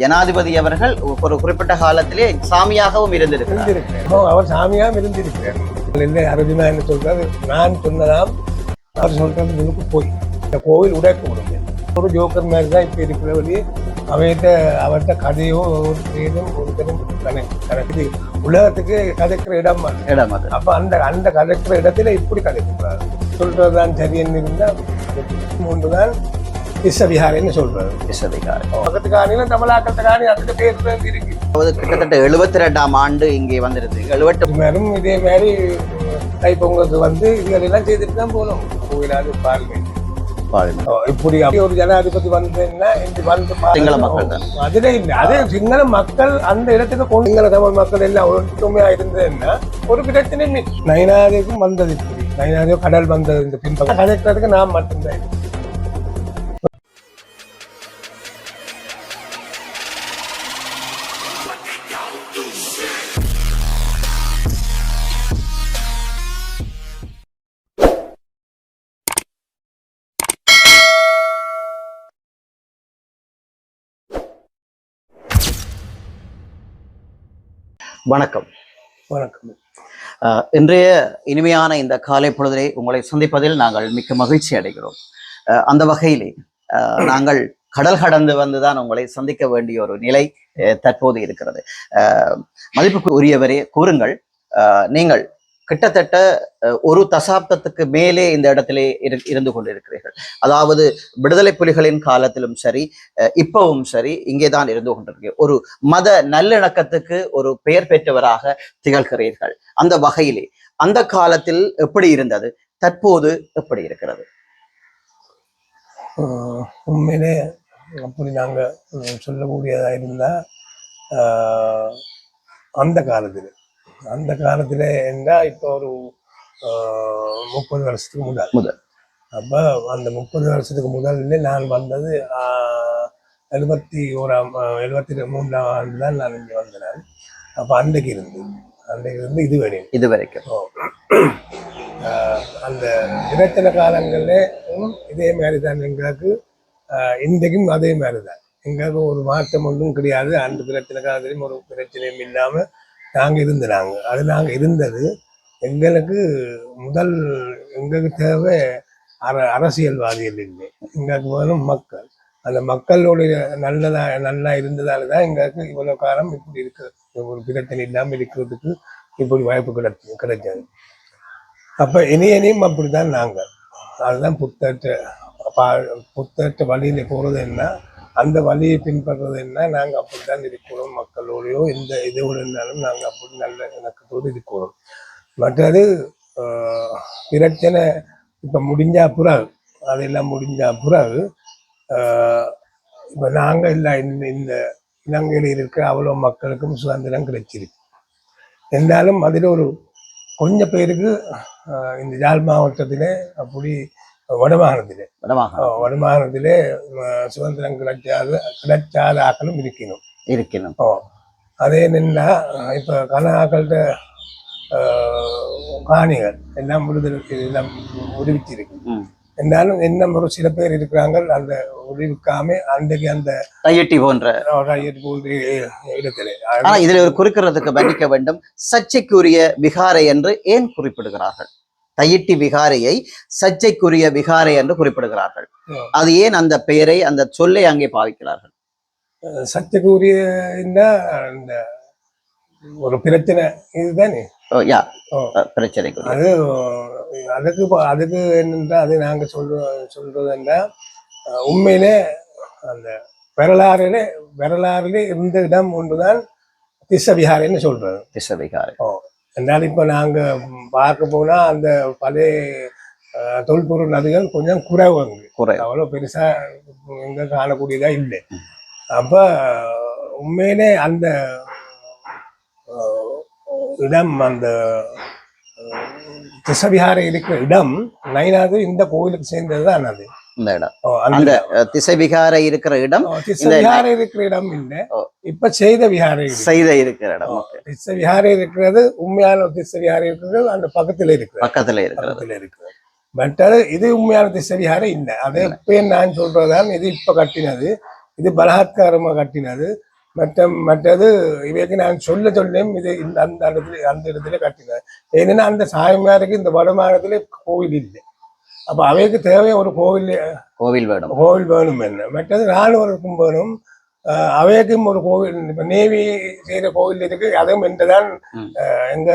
ஜனாதிபதி அவர்கள் ஒரு குறிப்பிட்ட காலத்திலே சாமியாகவும் இருந்திருக்கிறார். அவர் சாமியாம் இருந்திருக்கிறேன் இல்லை அர்ஜுனா என்ன சொல்றாரு? நான் சொன்னதாம் அவர் சொல்றது முழுக்க போய். இந்த கோவில் உடைக்க முடியும் ஒரு ஜோக்கர் மாதிரி தான் இப்போ இருக்கிற வழி. அவர்கிட்ட அவர்கிட்ட கதையோ ஒரு பேரும் ஒருத்தரும் கணக்கு கணக்கு. உலகத்துக்கு கதைக்கிற இடம். இடம் அது. அப்ப அந்த அந்த கதைக்கிற இடத்துல இப்படி கதைக்கிறார். சொல்றதுதான் சரின்னு இருந்தா ஒன்றுதான் விஸ்வவிஹாரின்னு சொல்றாரு விஸ்வதிகாரி பக்கத்து காணியில தமிழாக்கத்து காணி அதுக்கு பேர் இருக்கு. அதாவது கிட்டத்தட்ட எழுபத்தி ரெண்டாம் ஆண்டு இங்கே வந்திருக்கு எழுபத்தி மேலும் இதே மாதிரி தைப்பொங்கலுக்கு வந்து இதுகளெல்லாம் செய்துட்டு தான் போகணும் கோவிலாது பார்வை இப்படி ஒரு ஜனாதிபதி வந்தேன்னா இந்த வந்து. சிங்கள மக்கள் தான். அதுல இல்ல. அதே சிங்கள மக்கள் அந்த இடத்துக்கு கொண்டு சிங்கள தமிழ் மக்கள் எல்லாம் ஒற்றுமையா இருந்ததுன்னா ஒரு பிரச்சனையும் இல்லை. நயினாதிக்கும் வந்தது இப்படி. நயினாதியோ கடல் வந்தது இந்த பின்பக்கம். கதைக்கிறதுக்கு நான் மட்டும்தான் வணக்கம். வணக்கம். இன்றைய இனிமையான இந்த காலை பொழுதிலே உங்களை சந்திப்பதில் நாங்கள் மிக்க மகிழ்ச்சி அடைகிறோம். அஹ், அந்த வகையிலே அஹ், நாங்கள் கடல் கடந்து வந்துதான் உங்களை சந்திக்க வேண்டிய ஒரு நிலை தற்போது இருக்கிறது. மதிப்புக்கு உரியவரே கூறுங்கள். நீங்கள் கிட்டத்தட்ட ஒரு தசாப்தத்துக்கு மேலே இந்த இடத்திலே இரு- இருந்து கொண்டிருக்கிறீர்கள். அதாவது விடுதலை புலிகளின் காலத்திலும் சரி அஹ், இப்பவும் சரி இங்கேதான் இருந்து கொண்டிருக்கிறீர்கள். ஒரு மத நல்லிணக்கத்துக்கு ஒரு பெயர் பெற்றவராக திகழ்கிறீர்கள். அந்த வகையிலே அந்த காலத்தில் எப்படி இருந்தது? தற்போது எப்படி இருக்கிறது? ஆஹ் உண்மையிலே அப்படி நாங்கள் சொல்லக்கூடியதாக இருந்தால் ஆஹ் அந்த காலத்தில். அந்த காலத்தில் இருந்தால் இப்போ ஒரு முப்பது வருஷத்துக்கு முதல் முதல். அப்போ அந்த முப்பது வருஷத்துக்கு முதல்ல நான் வந்தது எழுபத்தி ஓராம் எழுபத்தி மூன்றாம் ஆண்டு தான் நான் இங்கே வந்தேன். அப்போ அன்றைக்கு இருந்து அன்றைக்கு இருந்து இது வரையும் இது வரைக்கும் அந்த இடைத்தன காலங்களில் இதே மாதிரி தான் எங்களுக்கு இன்றைக்கும் அதே மாதிரி தான். எங்களுக்கு ஒரு மாற்றம் ஒன்றும் கிடையாது. அந்த பிரச்சனை காலத்திலையும் ஒரு பிரச்சனையும் இல்லாமல் நாங்கள் இருந்தனாங்க. அது நாங்கள் இருந்தது. எங்களுக்கு முதல் எங்களுக்கு தேவை அர அரசியல்வாதிகள் இல்லை. எங்களுக்கு முதலும் மக்கள். அந்த மக்களுடைய நல்லதா நல்லா இருந்ததால தான் எங்களுக்கு இவ்வளோ காலம் இப்படி இருக்க. ஒரு பிரச்சனை இல்லாமல் இருக்கிறதுக்கு இப்படி வாய்ப்பு கிடைச்சி கிடைச்சது. அப்போ இனி இனியும் அப்படிதான் நாங்கள். அதுதான் புத்தற்ற பா புத்தற்ற வழியில் போகிறது என்ன? அந்த வழியை பின்பற்றுறது என்ன? நாங்கள் அப்படித்தான் இருக்கிறோம் மக்களோடையோ எந்த இதோடு இருந்தாலும் நாங்கள் அப்படி நல்ல இணக்கத்தோடு இருக்கிறோம் மற்றது ஆஹ், பிரச்சனை இப்போ முடிஞ்சா பிறகு அதெல்லாம் முடிஞ்சா பிறகு ஆஹ், நாங்கள் இல்லை இந்த இந்த இலங்கையில் இருக்கிற அவ்வளோ மக்களுக்கும் சுதந்திரம் கிடைச்சிருக்கு. இருந்தாலும் அதில் ஒரு கொஞ்சம் பேருக்கு இந்த யாழ் மாவட்டத்திலே அப்படி வடமாகாணத்திலே. வடமாகாணத்திலே சுதந்திரம் கிடைச்சாத கிடைச்சாத ஆக்களும் இருக்கணும். இருக்கணும். ஓ அதே நின்னா இப்போ கனகாக்கள்கிட்ட காணிகள் எல்லாம் விடுதலை எல்லாம் விடுவிச்சிருக்கு ம். இருந்தாலும் இன்னும் ஒரு சில பேர் இருக்கிறாங்க அந்த விடுவிக்காம அன்றைக்கு அந்த தையட்டி போன்ற. ராயட் போன்ற இடத்துல. ஆனா இதுல ஒரு குறிக்கிறதுக்கு மன்னிக்க வேண்டும். சர்ச்சைக்குரிய விகாரை என்று ஏன் குறிப்பிடுகிறார்கள்? தையிட்டி விகாரையை சர்ச்சைக்குரிய விகாரை என்று குறிப்பிடுகிறார்கள். அது ஏன் அந்த பெயரை அந்த சொல்லை அங்கே பாவிக்கிறார்கள்? சர்ச்சைக்குரிய இந்த ஒரு பிரச்சனை இதுதானே? யா பிரச்சனைக்குரிய. அது அதுக்கு அதுக்கு என்னென்றா அது நாங்க சொல்ற சொல்றதுன்னா உண்மையிலே அந்த வரலாறுல வரலாறுல இருந்த இடம் ஒன்றுதான் திசவிஹாரின்னு சொல்றது திச என்றால் இப்போ நாங்க பார்க்க போனா அந்த பழைய தொல்பொருள் நதிகள் கொஞ்சம் குறைவு அங்கு. குறை. அவ்வளோ பெருசா எங்க காணக்கூடியதா இல்லை. அப்ப உண்மையிலே அந்த இடம் அந்த திசவிஹாரை இருக்கிற இடம் நைனாது இந்த கோவிலுக்கு சேர்ந்தது தான் அது. இந்த இடம். அந்த திசை விகாரை இருக்கிற இடம் திசவிஹாரை இருக்கிற இடம் இல்லை. இப்ப செய்த இருக்கு. செய்த இருக்கிற இடம் Okay. திசவிஹாரை இருக்கிறது உண்மையான திசவிஹாரை இருக்கிறது அந்த பக்கத்துல இருக்கிறது. பக்கத்துல இருக்கிறது. இருக்குது. பட் இது உண்மையான திசவிஹாரை இல்லை. அது எப்பயும் நான் சொல்றதுதான் இது இப்ப கட்டினது. இது பலாத்காரமா கட்டினது. மற்ற மற்றது இவைக்கு நான் சொல்ல சொல்லேன் இது இந்த அந்த இடத்துல அந்த இடத்துல கட்டினது. ஏன்னா அந்த சாமியாருக்கு இந்த வடமாநிலத்துல கோவில் இல்லை. அப்ப அவைக்கு தேவை ஒரு கோவில் கோவில் வேணும் கோவில் வேணும் என்ன மற்றது ராணுவருக்கும் வேணும் அவைக்கும் ஒரு கோவில் இப்ப நேவி செய்யற கோவில் இருக்கு அதுவும் என்றுதான் எங்க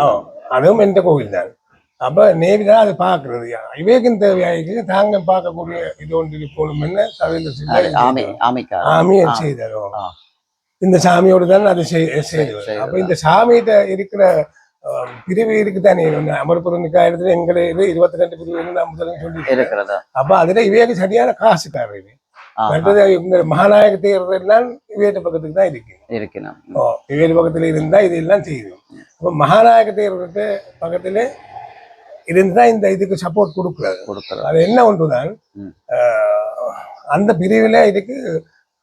ஆ, அதுவும் எந்த கோவில் தான் அப்ப நேவி தான் அதை பாக்குறது இவைக்கும் தேவையாயிருக்கு தாங்க பார்க்கக்கூடிய இது ஒன்று இருக்கணும் என்ன சவேந்திர ஆமை ஆமைக்கா சாமியை ஆ. செய்தரும் ஆ. இந்த சாமியோடு தான் அதை செய்- செய்தவர் செய்தவர். அப்ப இந்த சாமிகிட்ட இருக்கிற பிரிவு இருக்குதானே அமர்புரம் நிக்காயத்துல எங்களை இது இருபத்தி ரெண்டு பிரிவு நான் முதல்ல சொல்லி அப்ப அதுல இவைக்கு சரியான காசுக்காரர் ஆ, மற்றது இவங்க மகாநாயக தேர்தல் இவேட்டு பக்கத்துக்கு தான் இருக்கு. இவேட்டு பக்கத்துல இருந்தா இதெல்லாம் செய்யும். அப்ப மகாநாயக தேர்தலுக்கு பக்கத்துல இருந்தா இந்த இதுக்கு சப்போர்ட் கொடுக்குறாரு அது என்ன ஒன்றுதான்? அந்த பிரிவுல இதுக்கு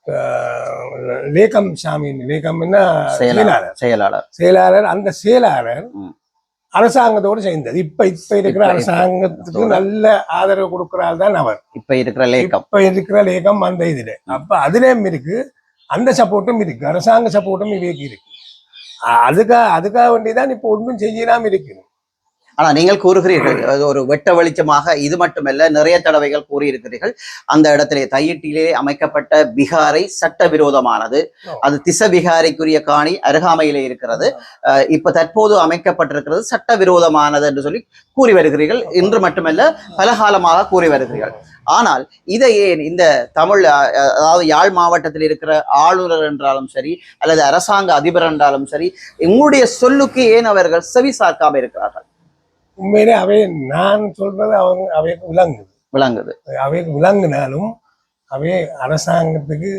ஆஹ், லேகம் சாமி லேகம்னா செயலாளர். செயலாளர். செயலாளர். அந்த செயலாளர். அரசாங்கத்தோடு சேர்ந்தது. இப்ப இப்ப இருக்கிற அரசாங்கத்துக்கு நல்ல ஆதரவு கொடுக்கிறாள் தான் அவர். இப்ப இருக்கிற லேக்கம். இப்ப இருக்கிற லேகம் அந்த இதுல. அப்ப அதுலயும் இருக்கு. அந்த சப்போர்ட்டும் இருக்கு. அரசாங்க சப்போர்ட்டும் இவைக்கு இருக்கு. அதுக்காக அதுக்காக வேண்டிதான் இப்ப ஒன்றும் செய்யலாம் இருக்கு. ஆனா நீங்கள் கூறுகிறீர்கள் ஒரு வெட்ட வெளிச்சமாக இது மட்டுமல்ல நிறைய தடவைகள் கூறியிருக்கிறீர்கள். அந்த இடத்திலே தையிட்டிலே அமைக்கப்பட்ட பிகாரை சட்டவிரோதமானது. அது திச பிகாரைக்குரிய காணி அருகாமையிலே இருக்கிறது. அஹ் இப்ப தற்போது அமைக்கப்பட்டிருக்கிறது சட்டவிரோதமானது என்று சொல்லி கூறி வருகிறீர்கள். இன்று மட்டுமல்ல பல காலமாக கூறி வருகிறீர்கள். ஆனால் இதை ஏன் இந்த தமிழ் அதாவது யாழ் மாவட்டத்தில் இருக்கிற ஆளுநர் என்றாலும் சரி அல்லது அரசாங்க அதிபர் என்றாலும் சரி உங்களுடைய சொல்லுக்கு ஏன் அவர்கள் செவி சார்க்காம இருக்கிறார்கள்? உண்மையிலே அவை நான் சொல்றது அவங்க அவைக்கு விளங்குது. விளங்குது. அவைக்கு விளங்குனாலும் அவை அரசாங்கத்துக்கு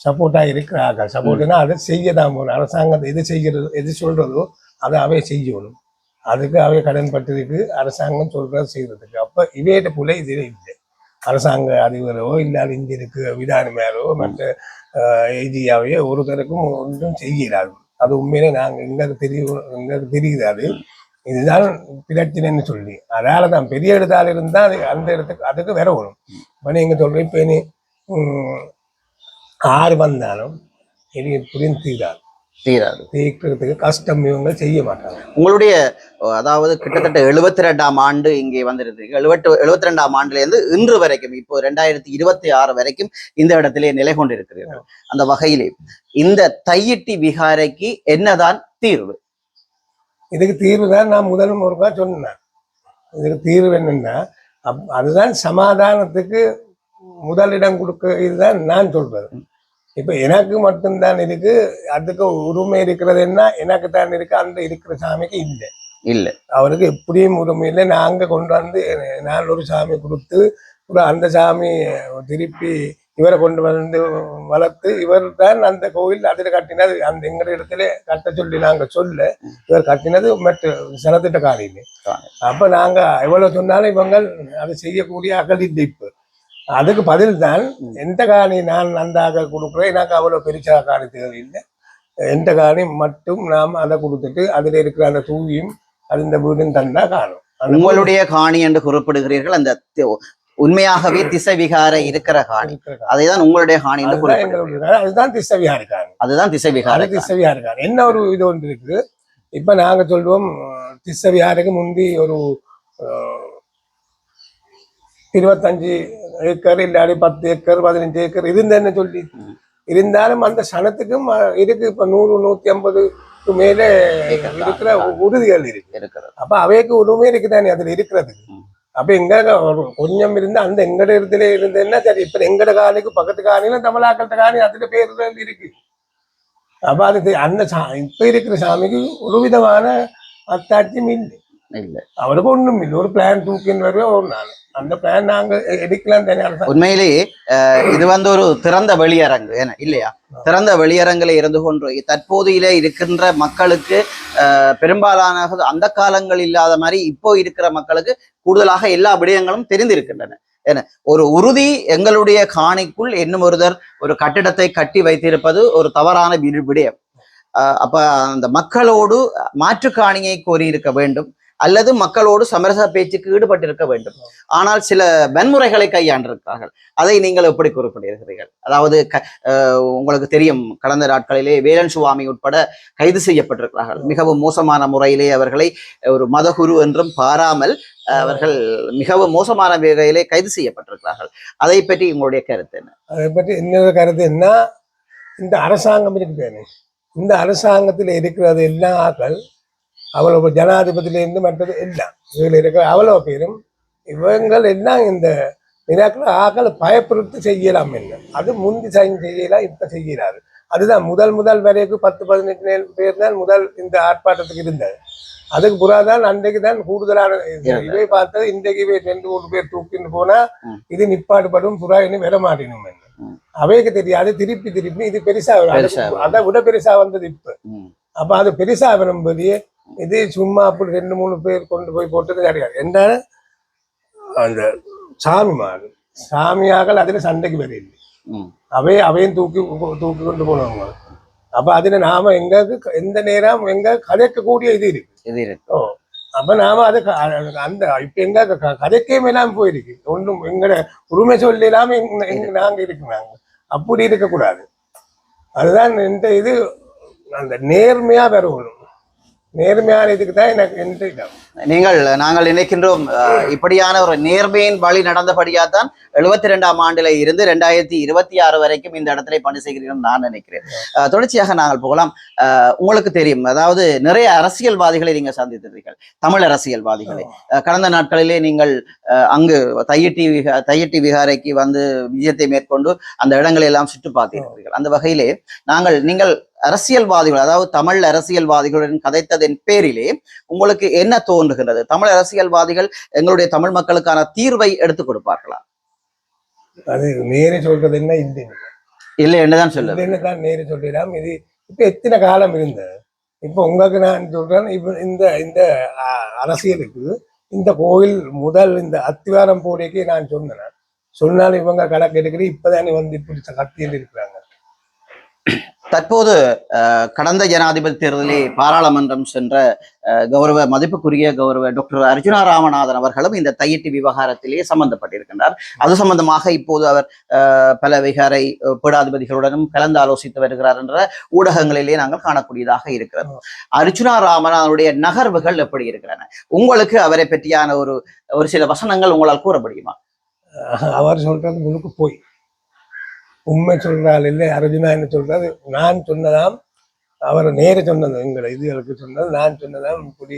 சப்போர்ட்டா இருக்கிறார்கள். சப்போர்ட்னா அதை செய்ய தான் போகணும் அரசாங்கத்தை எது செய்கிறது எது சொல்றதோ அதை அவை செய்யணும். அதுக்கு அவை கடன்பட்டிருக்கு அரசாங்கம் சொல்றது செய்யறதுக்கு. அப்ப இவையிட்ட போல இதுல இல்லை. அரசாங்க அதிபரோ இல்லாத இங்க இருக்கு விதான மேலோ மற்ற ஏஜியாவையோ ஒருத்தருக்கும் ஒன்றும் செய்கிறாரு அது உண்மையிலே நாங்க எங்களுக்கு தெரியும் எங்களுக்கு தெரியுது அது இதுதான் பிரச்சனைன்னு சொல்லி. அதால தான் பெரிய இடத்தால இருந்தா அது அந்த இடத்துக்கு அதுக்கு வரணும் இப்ப நீங்க சொல்றீங்க இப்ப நீ ஆறு வந்தாலும் இனி புரிந்து தீராது. தீராது. தீர்க்கிறதுக்கு கஷ்டம் இவங்க செய்ய மாட்டாங்க. உங்களுடைய அதாவது கிட்டத்தட்ட எழுபத்தி ரெண்டாம் ஆண்டு இங்கே வந்திருந்தீங்க. எழுபத்து எழுபத்தி ரெண்டாம் ஆண்டுல இருந்து இன்று வரைக்கும் இப்போ ரெண்டாயிரத்தி இருபத்தி ஆறு வரைக்கும் இந்த இடத்திலே நிலை கொண்டிருக்கிறீர்கள். அந்த வகையிலே இந்த தையிட்டி விகாரைக்கு என்னதான் தீர்வு? இதுக்கு தீர்வு தான் நான் முதல் முருகா சொன்னேன். இதுக்கு தீர்வு என்னன்னா அப்- அதுதான் சமாதானத்துக்கு முதலிடம் கொடுக்க இதுதான் நான் சொல்றது. இப்ப எனக்கு மட்டும்தான் இருக்கு அதுக்கு உரிமை இருக்கிறது என்ன எனக்கு தான் இருக்கு அந்த இருக்கிற சாமிக்கு இல்லை. இல்ல. அவருக்கு எப்படியும் உரிமை இல்லை. நாங்க கொண்டு வந்து நான் ஒரு சாமி கொடுத்து ஒரு அந்த சாமி திருப்பி இவரை கொண்டு வந்து வளர்த்து இவர் தான் அந்த கோவில் அதில் கட்டினது. அந்த எங்க இடத்துல கட்ட சொல்லி நாங்க சொல்ல இவர் கட்டினது மற்ற சனத்திட்ட காலையில் அப்ப நாங்க எவ்வளவு சொன்னாலும் இவங்க அதை செய்யக்கூடிய அகலிட்டு இப்ப. அதுக்கு பதில் தான் எந்த காணி நான் நன்றாக கொடுக்குறேன் எனக்கு அவ்வளவு பெருசாக காணி தேவையில்லை. எந்த காணி மட்டும் நாம் அதை கொடுத்துட்டு அதுல இருக்கிற அந்த தூவியும் அது இந்த வீடும் தந்தால் காணும். உங்களுடைய காணி என்று குறிப்பிடுகிறீர்கள் அந்த உண்மையாகவே திசை விகார இருக்கிற காணி. அதைதான் உங்களுடைய என்று அதுதான் காணி. அதுதான் திசவியாரி காணி. அதுதான் திசை விகார அது திசவியாரி காணி. என்ன ஒரு இது ஒன்று இருக்கு இப்ப நாங்க சொல்லுவோம் திசவியாருக்கு முந்தி ஒரு இருபத்தஞ்சு ஏக்கர் இல்லாடி பத்து ஏக்கர் பதினஞ்சு ஏக்கர் இருந்தேன்னு சொல்லி. இருந்தாலும் அந்த சனத்துக்கும் இருக்கு. இப்ப நூறு நூத்தி ஐம்பதுக்கு மேலே. இருக்கிற உறுதிகள் இருக்கு. இருக்கிறது. அப்ப அவைக்கு உரிமை இருக்குதானே? அதுல இருக்கிறதுக்கு. ம். அப்ப எங்க ஒரு கொஞ்சம் இருந்து அந்த எங்கட இடத்துல இருந்ததுன்னா சரி இப்ப எங்கட காணிக்கு பக்கத்து காணியில தமிழாக்கள்கிட்ட காணி அதுல பேர் இருக்கு. அப்ப அது அந்த சா- இப்ப இருக்கிற சாமிக்கு ஒரு விதமான அத்தாட்சியும் இல்லை. இல்ல. அவருக்கு ஒண்ணும் இல்லை. ஒரு பிளான் தூக்கின்னு வருவே ஒரு நாள். அந்த பிளான் நாங்க எடுக்கலாம் தானே உண்மையிலேயே இது வந்து ஒரு திறந்த வெளியரங்கு ஏன்னா இல்லையா? திறந்த வெளியரங்கில் இருந்து கொண்டு தற்போதையில இருக்கின்ற மக்களுக்கு பெரும்பாலான அந்த காலங்கள் இல்லாத மாதிரி இப்போ இருக்கிற மக்களுக்கு கூடுதலாக எல்லா விடயங்களும் தெரிந்திருக்கின்றன. ஏன்னா ஒரு உறுதி எங்களுடைய காணிக்குள் என்னும் ஒருதர் ஒரு கட்டிடத்தை கட்டி வைத்திருப்பது ஒரு தவறான விடயம். அப்ப அந்த மக்களோடு மாற்று காணியை கோரியிருக்க வேண்டும். அல்லது மக்களோடு சமரச பேச்சுக்கு ஈடுபட்டிருக்க வேண்டும். ஆனால் சில வன்முறைகளை கையாண்டிருக்கிறார்கள் அதை நீங்கள் எப்படி குறிப்பிடுகிறீர்கள்? அதாவது க- உங்களுக்கு தெரியும் கடந்த நாட்களிலே வேலன் சுவாமி உட்பட கைது செய்யப்பட்டிருக்கிறார்கள். மிகவும் மோசமான முறையிலே அவர்களை ஒரு மதகுரு என்றும் பாராமல் அவர்கள் மிகவும் மோசமான வகையிலே கைது செய்யப்பட்டிருக்கிறார்கள். அதை பற்றி உங்களுடைய கருத்து என்ன? அதை பற்றி இன்னொரு கருத்து என்ன? இந்த அரசாங்கம் இருக்குதானே இந்த அரசாங்கத்தில் இருக்கிறது எல்லா ஆக்கள் அவ்வளவு ஜனாதிபதியிலிருந்து மற்றது எல்லாம் இதில் இருக்கிற அவ்வளவு பேரும் இவங்கள் எல்லாம் இந்த நிராக்கள் ஆக்களை பயப்படுத்தி செய்யலாம் என்ன அது முந்தி சைன் செய்யலாம் இப்ப செய்யலாது அதுதான் முதல் முதல் வரைக்கும் பத்து பதினெட்டு பேர் தான் முதல் இந்த ஆர்ப்பாட்டத்துக்கு இருந்தது அதுக்கு புறாதான் அன்றைக்கு தான் கூடுதலான. இவை பார்த்தது இன்றைக்கு இவை ரெண்டு மூணு பேர் தூக்கின்னு போனா. இது நிப்பாடுபடும் புறா இனி வர மாட்டேனும். அவைக்கு தெரியாது திருப்பி திருப்பி இது பெருசா. அதை விட பெருசா வந்தது இப்ப. அப்ப அது பெருசா வரும்போது இது சும்மா அப்படி ரெண்டு மூணு பேர் கொண்டு போய் போட்டது கிடையாது. என்ன அந்த சாமிமார் சாமியாக்கள் அதுல சண்டைக்கு வரையில்லை. ம். அவை அவையும் தூக்கி தூக்கி கொண்டு போனவங்க. அப்ப அதுல நாம எங்க எந்த நேரம் எங்க கதைக்கக்கூடிய இது இருக்கு. இது இருக்கு. ஓ அப்ப நாம அது அந்த இப்ப எங்க கதைக்கே மேலாம போயிருக்கு. ஒன்றும் எங்கட உரிமை சொல்லலாம எங்க- எங்க நாங்க இருக்கிறாங்க. அப்படி இருக்கக்கூடாது. அதுதான் இந்த இது அந்த நேர்மையா வரணும் நேர்மையான இதுக்கு தான் எனக்கு எந்த நீங்கள் நாங்கள் நினைக்கின்றோம் இப்படியான ஒரு நேர்மையின் வழி நடந்தபடியா தான் எழுபத்தி ரெண்டாம் ஆண்டுல இருந்து ரெண்டாயிரத்தி இருபத்தி ஆறு வரைக்கும் இந்த இடத்துல பணி செய்கிறீர்கள் நான் நினைக்கிறேன். தொடர்ச்சியாக நாங்கள் போகலாம். உங்களுக்கு தெரியும் அதாவது நிறைய அரசியல்வாதிகளை நீங்க சந்தித்திருக்கீர்கள் தமிழ் அரசியல்வாதிகளை. கடந்த நாட்களிலே நீங்கள் அஹ், அங்கு தையட்டி விகா தையட்டி விகாரைக்கு வந்து விஜயத்தை மேற்கொண்டு அந்த இடங்களை எல்லாம் சுற்றி பார்த்திருக்கிறீர்கள். அந்த வகையிலே நாங்கள் நீங்கள் அரசியல்வாதிகள் அதாவது தமிழ் அரசியல்வாதிகளுடன் கதைத்ததன் பேரிலே உங்களுக்கு என்ன தோன்றுகிறது தமிழ் அரசியல்வாதிகள் எங்களுடைய தமிழ் மக்களுக்கான தீர்வை எடுத்துக் கொடுப்பார்களா? அது நேரே சொல்றது என்ன? இந்த. இல்லை என்றுதான் சொல்ல நேரு சொல்லிடலாம் இது இப்ப எத்தனை காலம் இருந்தது இப்ப உங்களுக்கு நான் சொல்றேன் இப்ப இந்த இந்த அரசியலுக்கு இந்த கோயில் முதல் இந்த அத்திவாரம் போடைக்கே நான் சொன்னேன். சொன்னாலும் இவங்க கணக்கு எடுக்கிறேன் இப்பதானே வந்து இப்படி கத்தியில் இருக்கிறாங்க. தற்போது கடந்த ஜனாதிபதி தேர்தலில் பாராளுமன்றம் சென்ற கௌரவ மதிப்புக்குரிய கௌரவ டாக்டர் அர்ஜுனா ராமநாதன் அவர்களும் இந்த தையிட்டு விவகாரத்திலே சம்பந்தப்பட்டிருக்கின்றார். அது சம்பந்தமாக இப்போது அவர் அஹ், பல விகாரை பீடாதிபதிகளுடனும் கலந்து ஆலோசித்து வருகிறார் என்ற ஊடகங்களிலே நாங்கள் காணக்கூடியதாக இருக்கிறது. அர்ஜுனா ராமநாதனுடைய நகர்வுகள் எப்படி இருக்கிறன? உங்களுக்கு அவரை பற்றியான ஒரு ஒரு சில வசனங்கள் உங்களால் கூற முடியுமா? அவர் சொல்றது முழுக்க போய். உண்மை சொல்றாள் இல்லை அர்ஜுனா என்ன சொல்றாரு? நான் சொன்னதாம் அவர் நேர சொன்னது எங்களை இதுகளுக்கு சொன்னது நான் சொன்னதாம் இப்படி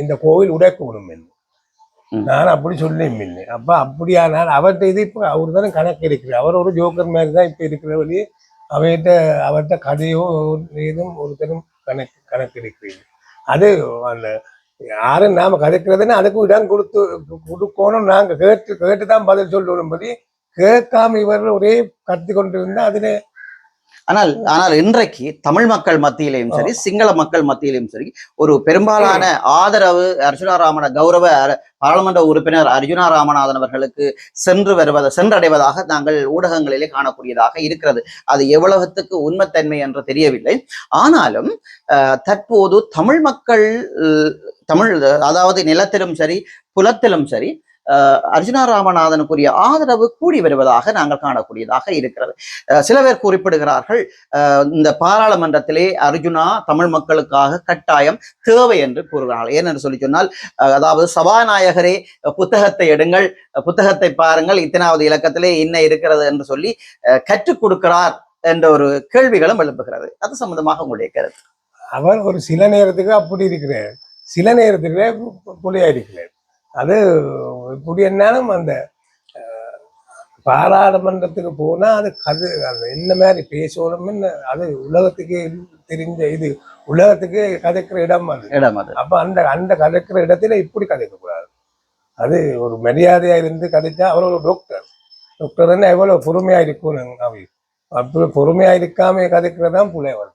இந்த கோவில் உடைக்கணும் என்று. நான் அப்படி சொல்லி இல்லை அப்ப அப்படியானால் அவர்கிட்ட இது இப்ப அவர் தானே கணக்கு இருக்கிறார். அவர் ஒரு ஜோக்கர் மாதிரி தான் இப்ப இருக்கிற வழி அவர்கிட்ட அவர்கிட்ட கதையோ ஏதும் ஒருத்தரும் கணக்கு கணக்கு இருக்கிறது அது அந்த யாரும் நாம கதைக்கிறதுன்னா அதுக்கு இடம் கொடுத்து கொடுக்கணும் நாங்க கேட்டு கேட்டு தான் பதில் சொல்லணும்படி கேட்காம இவர் ஒரே கத்தி கொண்டு இருந்தா அதுல ஆனால் ஆனால் இன்றைக்கு தமிழ் மக்கள் மத்தியிலையும் சரி சிங்கள மக்கள் மத்தியிலையும் சரி ஒரு பெரும்பாலான ஆதரவு அர்ஜுனா ராமன கௌரவ பாராளுமன்ற உறுப்பினர் அர்ஜுனா ராமநாதன் அவர்களுக்கு சென்று வருவத சென்றடைவதாக நாங்கள் ஊடகங்களிலே காணக்கூடியதாக இருக்கிறது. அது எவ்வளவுத்துக்கு உண்மைத்தன்மை என்று தெரியவில்லை. ஆனாலும் அஹ், தற்போது தமிழ் மக்கள் தமிழ் அதாவது நிலத்திலும் சரி புலத்திலும் சரி அர்ஜுனா ராமநாதனுக்குரிய ஆதரவு கூடி வருவதாக நாங்கள் காணக்கூடியதாக இருக்கிறது. அஹ், சில பேர் குறிப்பிடுகிறார்கள் இந்த பாராளுமன்றத்திலே அர்ஜுனா தமிழ் மக்களுக்காக கட்டாயம் தேவை என்று கூறுகிறார்கள். ஏனென்று சொல்லி சொன்னால் அஹ், அதாவது சபாநாயகரே புத்தகத்தை எடுங்கள் புத்தகத்தை பாருங்கள் இத்தனாவது இலக்கத்திலே என்ன இருக்கிறது என்று சொல்லி அஹ், கற்றுக் கொடுக்கிறார் என்ற ஒரு கேள்விகளும் எழுப்புகிறது. அது சம்பந்தமாக உங்களுடைய கருத்து. அவர் ஒரு சில நேரத்துக்கு அப்படி இருக்கிறார். சில நேரத்துக்கு புலியா இருக்கிறார் அது இப்படி என்னாலும் அந்த பாராளுமன்றத்துக்கு போனா அது கது அது என்ன மாதிரி பேசணும்னு அது உலகத்துக்கு தெரிஞ்ச இது உலகத்துக்கு கதைக்கிற இடம் அது. இடம் அது. அப்ப அந்த அந்த கதைக்கிற இடத்துல இப்படி கதைக்க கூடாது அது ஒரு மரியாதையா இருந்து கதைச்சா ஒரு டாக்டர் டாக்டர் எவ்வளவு பொறுமையா இருக்கும் அவை. அப்படி பொறுமையா இருக்காம கதைக்கிறதான் புலைவர்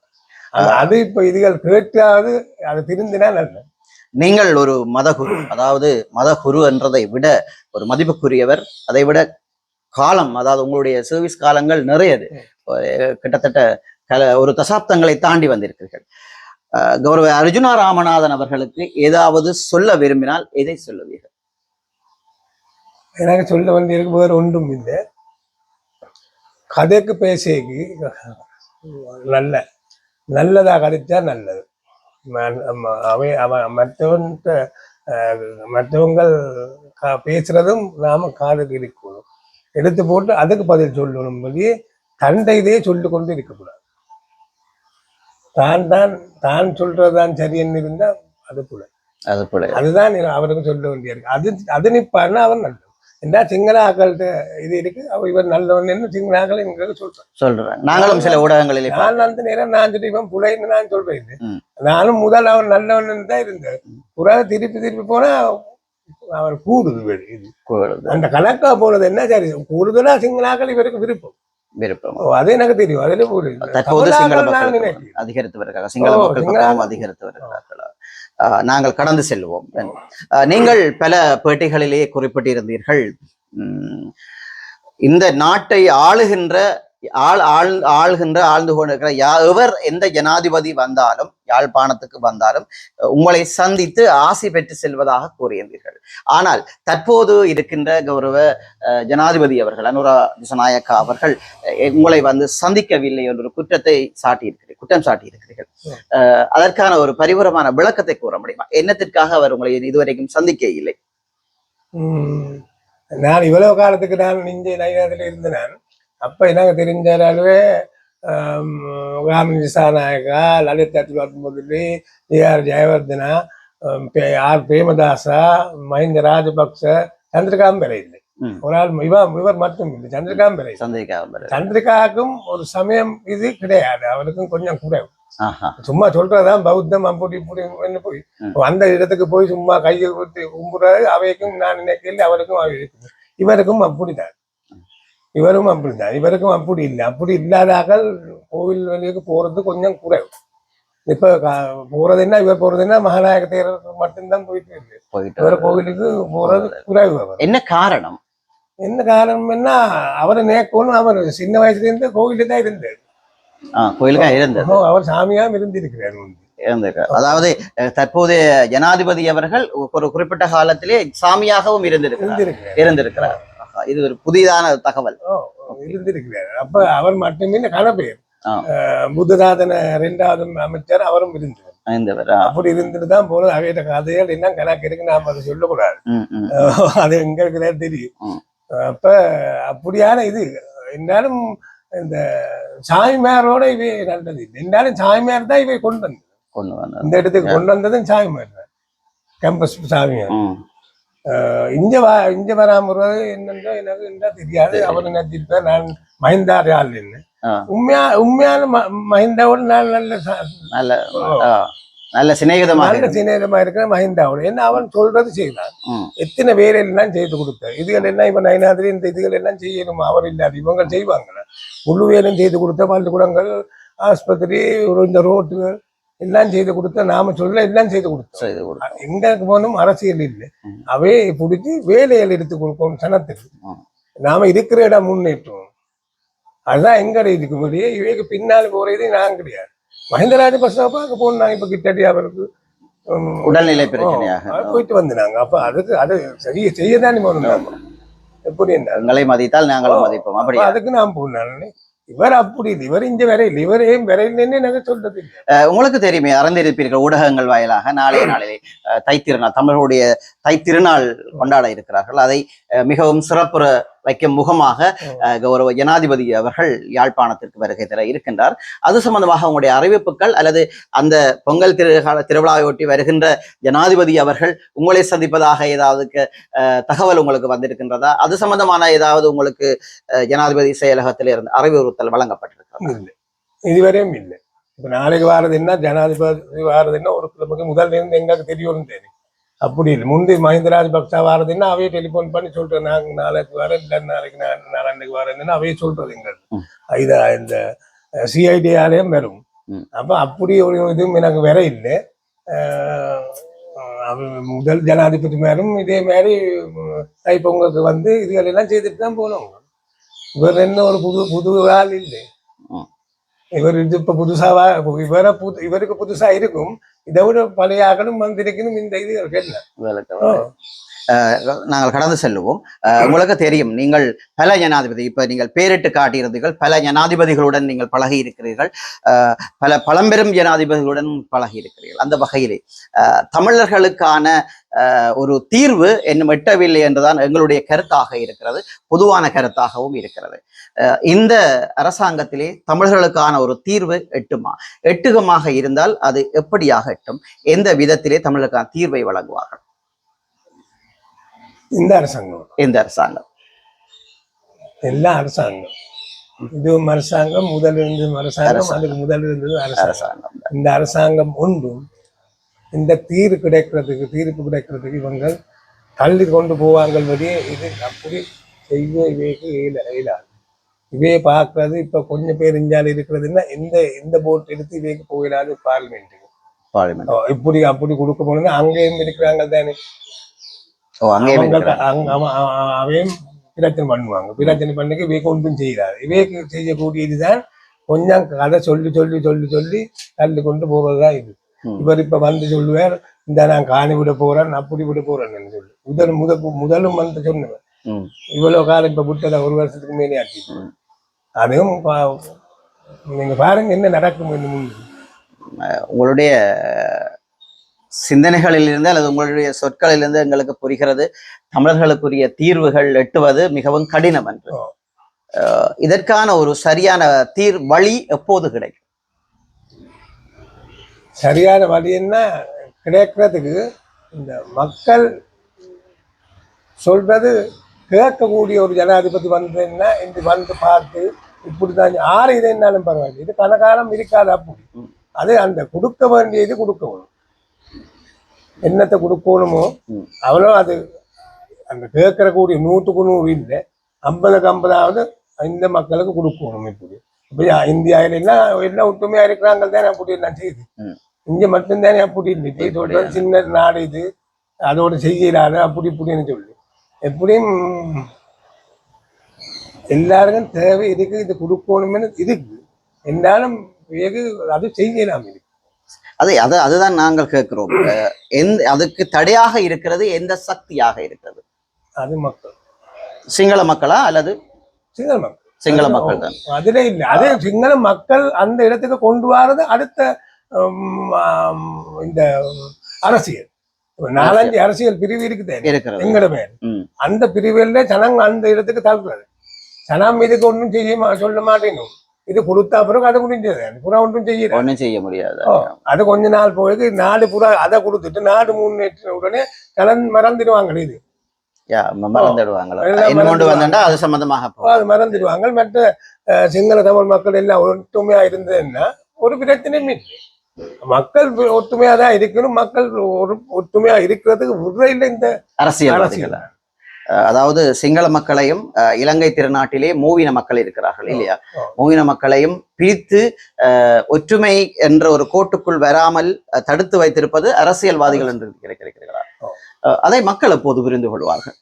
அது இப்ப இதுகள் கேட்டாவது அது திருந்தினா நல்லது. நீங்கள் ஒரு மதகுரு அதாவது மதகுரு என்றதை விட ஒரு மதிப்புக்குரியவர் அதை விட காலம் அதாவது உங்களுடைய சர்வீஸ் காலங்கள் நிறையது. கிட்டத்தட்ட கல ஒரு தசாப்தங்களை தாண்டி வந்திருக்கிறீர்கள். அஹ், கௌரவ அர்ஜுனா ராமநாதன் அவர்களுக்கு ஏதாவது சொல்ல விரும்பினால் எதை சொல்லுவீர்கள்? எனக்கு சொல்ல வேண்டியிருக்கு வேறு ஒன்றும் இல்லை. கதைக்கு பேசிக்கு நல்ல நல்லதா கதைச்சா நல்லது. அவை அவ மற்றவன்கிட்ட மற்றவங்கள் க- பேசுறதும் நாம காதுக்கு இருக்கணும். எடுத்து போட்டு அதுக்கு பதில் சொல்லணும் படி தண்டை இதே சொல்லி கொண்டு இருக்கக்கூடாது. தான் தான் தான் சொல்றதுதான் சரியன்னு இருந்தா அது கூட அது போல அதுதான் அவருக்கு சொல்ல வேண்டியிருக்கு அது அது நிப்பாருன்னா அவன் நல்லது என்ன சிங்கள ஆக்கள்கிட்ட இது இருக்கு. அவ இவர் நல்லவன் சிங்கள ஆக்கள் எங்களுக்கு சொல்றேன் சொல்றேன் நாங்களும் சில ஊடகங்களிலே நான் அந்த நேரம் நான் இவன் புலைன்னு நான் சொல்றேன். நானும் முதல் அவன் நல்லவன் தான் இருந்தேன். புறா திருப்பி திருப்பி போனா அவன் கூடுது. அந்த கணக்கா போனது என்ன சரி? கூடுதலா சிங்களாக்கள் இவருக்கு விருப்பம். விருப்பம். அது எனக்கு தெரியும். அதுல தற்போது சிங்கள மக்கள். அதிகரித்து வருகிறார்கள். சிங்கள மக்கள். அதிகரித்து வருகிறார்கள்? நாங்கள் கடந்து செல்வோம் நீங்கள் பல பேட்டிகளிலேயே குறிப்பிட்டிருந்தீர்கள். உம், இந்த நாட்டை ஆளுகின்ற ஆள் ஆள் ஆளுகின்ற ஆழ்ந்து கொண்டிருக்கிற யா எவர் எந்த ஜனாதிபதி வந்தாலும் யாழ்ப்பாணத்துக்கு வந்தாலும் உங்களை சந்தித்து ஆசி பெற்று செல்வதாக கூறியிருந்தீர்கள். ஆனால் தற்போது இருக்கின்ற கௌரவ அஹ், ஜனாதிபதி அவர்கள் அனுரா திசநாயக்கா அவர்கள் உங்களை வந்து சந்திக்கவில்லை என்ற ஒரு குற்றத்தை சாட்டியிருக்கிறீர்கள் குற்றம் சாட்டியிருக்கிறீர்கள். அதற்கான ஒரு பரிபூரமான விளக்கத்தை கூற முடியுமா? என்னத்திற்காக அவர் உங்களை இதுவரைக்கும் சந்திக்க இல்லை நான் இவ்வளவு காலத்துக்கு நான் இங்கே நயனத்தில் இருந்த நான் அப்ப எனக்கு தெரிஞ்ச அளவே Gamini Senanayake Lalith Athulathmudali A R Jayewardene R Premadasa Mahinda Rajapaksa Chandrakanth வரை இல்லை. ஒரு ஆள் இவர் இவர் மட்டும் இல்லை. சந்திக்க சந்திரிகாவுக்கும் ஒரு சமயம் இது கிடையாது அவருக்கும் கொஞ்சம் குறைவு ஆஹா. சும்மா சொல்றதுதான் பௌத்தம் அப்படி இப்படி போய். அந்த இடத்துக்கு போய் சும்மா கையை கொடுத்து கும்புறது அவைக்கும் நான் நினைக்கல அவருக்கும் இவருக்கும் அப்படிதான் இவரும் அப்படிதான் இவருக்கும் அப்படி இல்லை அப்படி இல்லாதாக்கள் கோவில் வழிக்கு போறது கொஞ்சம் குறைவு இப்ப போறது என்ன இவர் போறது என்ன மகாநாயக தேரருக்கு மட்டும்தான் போயிட்டு இருக்கு போயிட்டு இவர். கோவிலுக்கு போறது குறைவு என்ன காரணம் என்ன காரணம் என்ன அவரை நேக்கணும் அவர் சின்ன வயசுல இருந்து கோவில்ல தான் இருந்தார் ஆஹ் கோயிலுக்கா இருந்தது அவர் சாமியாம் இருந்திருக்கிறார் அதாவது தற்போதைய ஜனாதிபதி அவர்கள் ஒரு குறிப்பிட்ட காலத்திலே சாமியாகவும் இருந்திருக்கிறார் இருந்திருக்கிறார் இது ஒரு புதிதான தகவல். ஓ, இருந்திருக்கிறார். அப்ப அவர் மட்டுமே கணபேர் ஆ. புத்ததாதன இரண்டாவது அமைச்சர் அவரும் இருந்தார். அப்படி இருந்துட்டு தான் போனது. அவையிட்ட கதைகள் என்ன கணக்கு இருக்கு நாம அதை சொல்லக்கூடாது. அது எங்க இருக்கிறதா தெரியும். அப்ப அப்படியான இது. இருந்தாலும் இந்த சாய்மாரோட இவை நல்லது இருந்தாலும் சாய்மார் தான் இவை கொண்டு வந்தது. இந்த இடத்துக்கு கொண்டு வந்ததும் சாய்மார் தான். கேம்பஸ் சாமியார். இங்க வா இங்க வராமறது என்னன்றோ எனக்கு என்ன தெரியாது. அவர் நினைச்சிருப்பேன் நான் மஹிந்தார் ஆள் என்ன. உண்மையா உண்மையான மஹிந்தாவோட நான் நல்ல நல்ல நல்ல சிநேகிதமாக நல்ல சிநேகமா இருக்கிற மஹிந்தாவோட ஏன்னா அவன் சொல்றது செய்தான். எத்தனை வேலை எல்லாம் செய்து கொடுத்தார். இதுகள் எல்லாம் இப்ப நயனாதிரி இந்த இதுகள் எல்லாம் செய்யணுமா? அவர் இல்லாது இவங்க செய்வாங்களா? முழு வேலையும் செய்து கொடுத்த பள்ளிக்கூடங்கள் ஆஸ்பத்திரி இந்த ரோட்டுகள் எல்லாம் செய்து கொடுத்த நாம சொல்ல எல்லாம் செய்து கொடுத்தோம். செய்து கொடு- எங்க போகணும் அரசியல் இல்லை. அவே பிடிச்சி வேலைகள் எடுத்து கொடுப்போம் சனத்துக்கு. நாம இருக்கிற இடம் முன்னேற்றோம் அதுதான் எங்க இதுக்கு முடியே இவைக்கு பின்னால் போறது நான் கிடையாது. மஹிந்த ராஜபக்ச பார்க்க போனோம் நாங்க இப்ப கிட்டடி அவருக்கு உடல்நிலை பிரச்சனையாக. போயிட்டு வந்தாங்க அப்ப அதுக்கு அது சரிய செய்யதானே போகணும். எப்படி என்ன மதித்தால் நாங்களும் மதிப்போம். அப்ப அப்படியா அதுக்கு நான் போனேன் இவர் அப்படி இவர் இந்த வரையில் இவரையும் ஏன் வரையில்லைன்னு எனக்கு சொல்றது உங்களுக்கு தெரியுமே அறிந்திருப்பீர்கள் ஊடகங்கள் வாயிலாக நாளைய நாளிலே அஹ், தைத்திருநாள் தமிழருடைய தைத்திருநாள் கொண்டாட இருக்கிறார்கள். அதை மிகவும் சிறப்புற வைக்கும் முகமாக அஹ், கௌரவ ஜனாதிபதி அவர்கள் யாழ்ப்பாணத்திற்கு வருகை தர இருக்கின்றார். அது சம்பந்தமாக உங்களுடைய அறிவிப்புகள் அல்லது அந்த பொங்கல் திருகால திருவிழாவையொட்டி வருகின்ற ஜனாதிபதி அவர்கள் உங்களை சந்திப்பதாக ஏதாவது அஹ், தகவல் உங்களுக்கு வந்திருக்கின்றதா? அது சம்பந்தமான ஏதாவது உங்களுக்கு அஹ், ஜனாதிபதி செயலகத்தில் இருந்து அறிவுறுத்தல் வழங்கப்பட்டிருக்கிறது? இதுவரையும் இல்லை. இப்ப நாளைக்கு வாரது என்ன ஜனாதிபதி வாரது என்ன ஒரு நமக்கு முதல்ல எங்களுக்கு தெரியும் தெரியும். அப்படி இல்லை. முந்தி மஹிந்த ராஜபக்சா வாரதுன்னா அவையே டெலிஃபோன் பண்ணி சொல்றேன். நாங்க நாளைக்கு வரேன் இல்லை நாளைக்கு நான் நாளாண்டுக்கு வரேன்னு அவையே சொல்றது. இது இந்த சிஐடி ஆலயம் வரும். அப்ப அப்படி ஒரு இதுவும் எனக்கு வர இல்லை. முதல் ஜனாதிபதி மேலும் இதே மாதிரி தைப்பொங்கலுக்கு வந்து இதுகள் எல்லாம் செய்துட்டு தான் போனோம். இவர் என்ன ஒரு புது புது ஆள் இல்லை. இவர் இது இப்ப புதுசாவா இவரை புது இவருக்கு புதுசா இருக்கும் இதை விட பழைய ஆக்களும் வந்திருக்கணும் இந்த இது விளக்கம். நாங்கள் கடந்து செல்லுவோம். உங்களுக்கு தெரியும் நீங்கள் பல ஜனாதிபதி இப்ப நீங்கள் பேரிட்டு காட்டியிருந்தீர்கள் பல ஜனாதிபதிகளுடன் நீங்கள் பழகி இருக்கிறீர்கள் அஹ் பல பழம்பெரும் ஜனாதிபதிகளுடன் பழகி இருக்கிறீர்கள் அந்த வகையிலே அஹ் தமிழர்களுக்கான அஹ் ஒரு தீர்வு என்னும் எட்டவில்லை என்றுதான் எங்களுடைய கருத்தாக இருக்கிறது பொதுவான கருத்தாகவும் இருக்கிறது. அஹ் இந்த அரசாங்கத்திலே தமிழர்களுக்கான ஒரு தீர்வு எட்டுமா? எட்டுகமாக இருந்தால் அது எப்படியாக எட்டும்? எந்த விதத்திலே தமிழருக்கான தீர்வை வழங்குவார்கள்? இந்த அரசாங்கம். எந்த அரசாங்கம். எல்லா அரசாங்கம். இதுவும் அரசாங்கம் முதல் இருந்தது அரசாங்கம் அதுக்கு முதல் இருந்தது அரசாங்கம். இந்த அரசாங்கம் ஒன்றும் இந்த தீர்வு கிடைக்கிறதுக்கு தீர்ப்பு கிடைக்கிறதுக்கு இவங்க தள்ளி கொண்டு போவாங்க வழியே இது அப்படி செய்ய இவைக்கு இயல இயலாது. இவையை பார்க்கறது இப்ப கொஞ்சம் பேர் இந்தியாவில் இருக்கிறதுன்னா இந்த இந்த போட் எடுத்து இவைக்கு போயிடாது பார்லிமெண்ட்டுக்கு பார்லிமெண்ட் இப்படி அப்படி கொடுக்க போனது அங்கேயும் இருக்கிறாங்க தானே ஓ அங்கே அவங்க அங்க- அவன் பிரச்சனை பண்ணுவாங்க பிரச்சனை பண்ணிக்கு இவைக்கு ஒன்றும் செய்யறாரு இவைக்கு செய்யக்கூடியதுதான் கொஞ்சம் கதை சொல்லி சொல்லி சொல்லி சொல்லி தள்ளி கொண்டு போறதுதான் இது. இவர் இப்ப வந்து சொல்லுவார் இந்த நான் காணி விட போறேன் அப்படி விட போறேன்னு சொல்லி முதல் முத முதலும் வந்து சொன்னவன். இவ்வளவு காலம் இப்ப விட்டத ஒரு வருஷத்துக்கு மேலே ஆச்சு. அதுவும் நீங்க பாருங்க என்ன நடக்கும். உங்களுடைய சிந்தனைகளிலிருந்து அல்லது உங்களுடைய சொற்களிலிருந்து எங்களுக்கு புரிகிறது. தமிழர்களுக்குரிய தீர்வுகள் எட்டுவது மிகவும் கடினம் என்று. இதற்கான ஒரு சரியான தீர் வழி எப்போது கிடைக்கும்? சரியான வழி என்ன? கிடைக்கிறதுக்கு இந்த மக்கள் சொல்றது கேட்கக்கூடிய ஒரு ஜனாதிபதி வந்ததுன்னா இந்த வந்து பார்த்து இப்படிதான் ஆறு இது என்னாலும் பரவாயில்லை. இது கனகாலம் இருக்காது அப்படி. அது அந்த கொடுக்க வேண்டியது கொடுக்கணும் என்னத்தை கொடுக்கணுமோ. அவ்வளோ அது அந்த கேட்கிற கூடிய நூற்றுக்கு நூறு இல்லை. ஐம்பதுக்கு ஐம்பதாவது இந்த மக்களுக்கு கொடுக்கணும் இப்படி. இப்போ இந்தியாவில எல்லாம் எல்லாம் ஒற்றுமையா இருக்கிறாங்க தானே அப்படி எல்லாம் செய்யுது. இங்க மட்டும்தானே அப்படி இல்லை. சொல்றது சின்ன நாடு இது. அதோட செய்யறாரு அப்படி இப்படின்னு சொல்லி. எப்படியும் எல்லாருக்கும் தேவை இருக்கு இது கொடுக்கணும்னு இருக்கு. இருந்தாலும் வெகு அது செய்யலாம் இருக்கு. அது அது அதுதான் நாங்கள் கேட்கிறோம். எந்த அதுக்கு தடையாக இருக்கிறது எந்த சக்தியாக இருக்கிறது? அது மக்கள். சிங்கள மக்களா அல்லது சிங்கள மக்கள். சிங்கள மக்கள் தான்? அதுல இல்ல. அதே சிங்கள மக்கள் அந்த இடத்துக்கு கொண்டு வரது அடுத்த இந்த அரசியல். நாலஞ்சு அரசியல். பிரிவு இருக்குது. இருக்கிறது. எங்கட மேல். ம். அந்த பிரிவுல ஜனங்க அந்த இடத்துக்கு தள்ளுறது. ஜனம் இதுக்கு ஒன்றும் செய்ய சொல்ல மாட்டேனும். இது கொடுத்தா பிறகு அது முடிஞ்சது அது புறா ஒன்றும் செய்யல ஒண்ணும் செய்ய முடியாது அது கொஞ்ச நாள் போயிது நாடு புறா அதை கொடுத்துட்டு நாடு முன்னேற்ற உடனே கலன் மறந்துடுவாங்க இது மறந்துடுவாங்களா அது சம்பந்தமாக. அது மறந்துடுவாங்க மற்ற சிங்கள தமிழ் மக்கள் எல்லாம் ஒற்றுமையா இருந்ததுன்னா ஒரு பிரச்சனையும் மக்கள் ஒற்றுமையா தான் இருக்கணும் மக்கள் ஒரு ஒற்றுமையா இருக்கிறதுக்கு உரையில இந்த அரசியல் அஹ் அதாவது சிங்கள மக்களையும் இலங்கை திருநாட்டிலே மூவின மக்கள் இருக்கிறார்கள் இல்லையா. மூவின மக்களையும் பிரித்து ஒற்றுமை என்ற ஒரு கோட்டுக்குள் வராமல் தடுத்து வைத்திருப்பது அரசியல்வாதிகள் என்று கிடைக்கிறார். அதை மக்கள் எப்போது புரிந்து கொள்வார்கள்.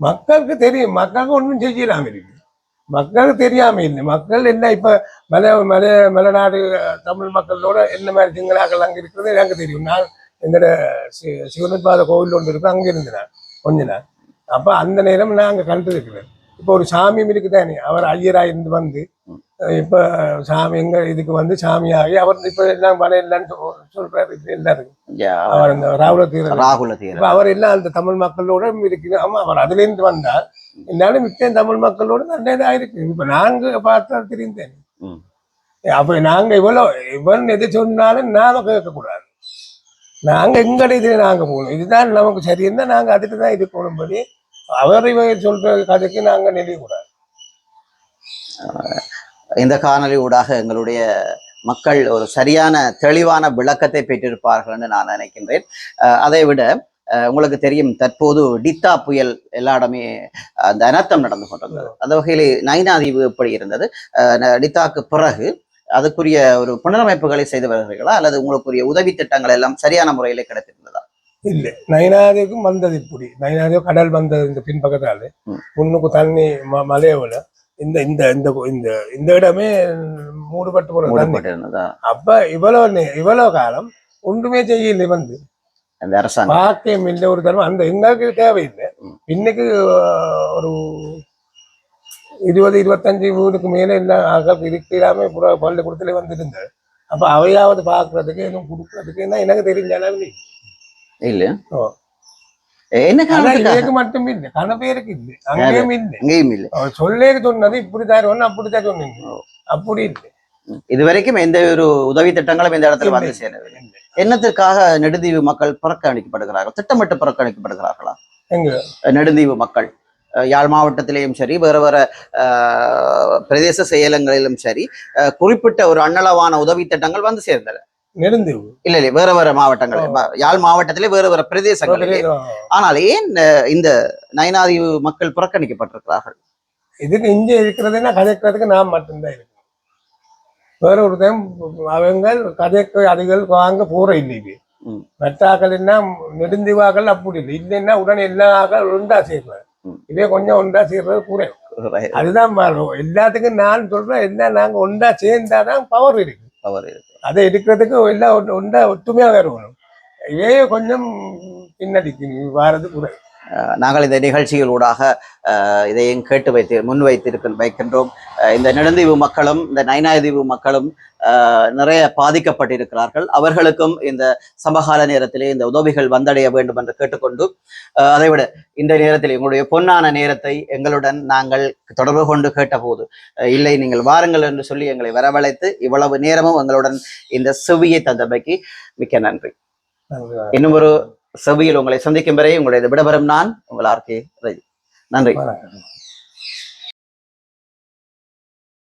மக்களுக்கு தெரியும். மக்களுக்கு ஒன்றும் செய்யலாம் இருக்கு. மக்களுக்கு தெரியாம இல்லை. மக்கள் என்ன இப்ப மலை மலை மலைநாடு தமிழ் மக்களோட என்ன மாதிரி சிங்களாக்கள் அங்க இருக்கிறது எனக்கு தெரியும். நான் எங்களோட சி சிவனபாத கோவில் ஒன்று இருக்கு. அங்க இருந்தேன் கொஞ்ச நாள். அப்ப அந்த நேரம் நான் அங்க கண்டிருக்கிறேன். இப்போ ஒரு சாமியும் இருக்குதானே? அவர் ஐயரா இருந்து வந்து இப்ப சாமி எங்க இதுக்கு வந்து சாமியாகி அவர் இப்ப எல்லாம் வர இல்லைன்னு சொ- சொல்றாரு. எல்லாருக்கும் அவர் அந்த ராகுல தீர ராகுல தீர. அவர் எல்லாம் அந்த தமிழ் மக்களோட இருக்குது ஆமா அவர் அதுல இருந்து வந்தார். இருந்தாலும் மிச்சம் தமிழ் மக்களோட நல்லதா இருக்கு இப்ப நாங்க பார்த்தா தெரிந்தேன். அப்ப நாங்க இவ்வளவு இவன் எது சொன்னாலும் நாம கேட்க கூடாது நாங்க எங்கட இதுல நாங்க போகணும். இதுதான் நமக்கு சரியிருந்தா நாங்க அதுக்கு தான் இது போகணும்படி அவர் இவர் சொல்ற கதைக்கு நாங்க நெளியக்கூடாது இந்த காணொளி ஊடாக எங்களுடைய மக்கள் ஒரு சரியான தெளிவான விளக்கத்தை பெற்றிருப்பார்கள் என்று நான் நினைக்கின்றேன். அதை விட உங்களுக்கு தெரியும் தற்போது டித்தா புயல் எல்லா இடமே அந்த அனர்த்தம் நடந்து கொண்டிருந்தது. அந்த வகையில் நைனாதீவு எப்படி இருந்தது? டித்தாக்கு பிறகு அதுக்குரிய ஒரு புனரமைப்புகளை செய்து வருகிறீர்களா? அல்லது உங்களுக்குரிய உதவி திட்டங்கள் எல்லாம் சரியான முறையில் கிடைத்திருந்ததா? இல்ல. நைனாதேவுக்கும் வந்தது இப்படி. நைனாதேவ் கடல் வந்தது இந்த பின்பக்கத்தால. முன்னுக்கு தண்ணி ம மலையோட இந்த இந்த இந்த இந்த இந்த இடமே மூடுபட்டு போன தண்ணி. அப்ப இவ்வளவு இவ்வளவு காலம் ஒன்றுமே செய்யலை வந்து. அந்த அரசாங்கம். பாக்கியம் இல்லை ஒரு தரம் அந்த எங்களுக்கு தேவையில்லை. இன்னைக்கு ஒரு இருபது இருபத்தஞ்சு வீடுக்கு மேல எல்லாம் இருக்கிறாம புற- பள்ளிக்கூடத்துல வந்துருந்தது அப்ப அவையாவது பாக்குறதுக்கு எதுவும் கொடுக்கறதுக்கு என்ன எனக்கு தெரிஞ்ச அளவில் இல்லை. என்ன இதுக்கு மட்டும் இல்லை கன பேருக்கு இல்லை அங்கேயும் இல்லை எங்கேயும் இல்ல அவர் சொல்லேக்கு சொன்னது இப்படித்தான் ஒண்ணு அப்படித்தான் சொன்னீங்க அப்படி இல்லை இதுவரைக்கும் எந்த ஒரு உதவி திட்டங்களும் இந்த இடத்துல வந்து. சேரவில்லை என்னத்திற்காக நெடுந்தீவு மக்கள் புறக்கணிக்கப்படுகிறார்கள் திட்டமிட்டு புறக்கணிக்கப்படுகிறார்களா நெடுந்தீவு மக்கள் யாழ் மாவட்டத்திலேயும் சரி வேறு வேறு பிரதேச செயலங்களிலும் சரி குறிப்பிட்ட ஒரு அன்னளவான உதவி திட்டங்கள் வந்து சேர்ந்தன நெடுந்தீவு. இல்ல இல்ல வேற வேற மாவட்டங்கள். யாழ் மாவட்டத்திலே வேறு வேறு பிரதேசங்களிலே. ஆனால் ஏன் இந்த நயனாதீவு மக்கள் புறக்கணிக்கப்பட்டிருக்கிறார்கள்? இதுக்கு இங்க இருக்கிறதுன்னா கதைக்கிறதுக்கு நான் மட்டும்தான் இருக்கேன். வேற ஒரு டைம் அவங்க கதைக்கு அதுகள் வாங்க போற இல்லை இது. மெட்டாக்கள்னா நெடுந்திவாக்கள் அப்படி இல்லை. இல்லைன்னா உடனே எல்லா ஆக்கள் ஒன்றா சேர்றேன் ம். இதே கொஞ்சம் ஒன்றா சேர்றது குறையும் அதுதான் எல்லாத்துக்கும் நான் சொல்றேன் எல்லாம் நாங்க ஒன்றா சேர்ந்தாதான் பவர் இருக்கு. அவர் அதை எடுக்கிறதுக்கு எல்லாம் ஒன்று- ஒன்றா வேறு வரணும் இதே கொஞ்சம் பின்னடிக்கு வாரது குறை நாங்கள் இந்த நிகழ்ச்சிகளூடாக அஹ், இதையும் கேட்டு வைத்து முன் வைத்திருக்க வைக்கின்றோம் இந்த நெடுந்தீவு மக்களும் இந்த நைனாதீவு மக்களும் நிறைய பாதிக்கப்பட்டிருக்கிறார்கள். அவர்களுக்கும் இந்த சமகால நேரத்திலே இந்த உதவிகள் வந்தடைய வேண்டும் என்று கேட்டுக்கொண்டு அதைவிட இந்த நேரத்தில் எங்களுடைய பொன்னான நேரத்தை எங்களுடன் நாங்கள் தொடர்பு கொண்டு கேட்டபோது இல்லை நீங்கள் வாருங்கள் என்று சொல்லி எங்களை வரவழைத்து இவ்வளவு நேரமும் எங்களுடன் இந்த செவியை தந்தமைக்கு மிக்க நன்றி. இன்னும் ஒரு செவியில் உங்களை சந்திக்கும் வரை உங்களுடைய விடபெறும் நான் உங்கள் ஆர்கே ரஜி நன்றி.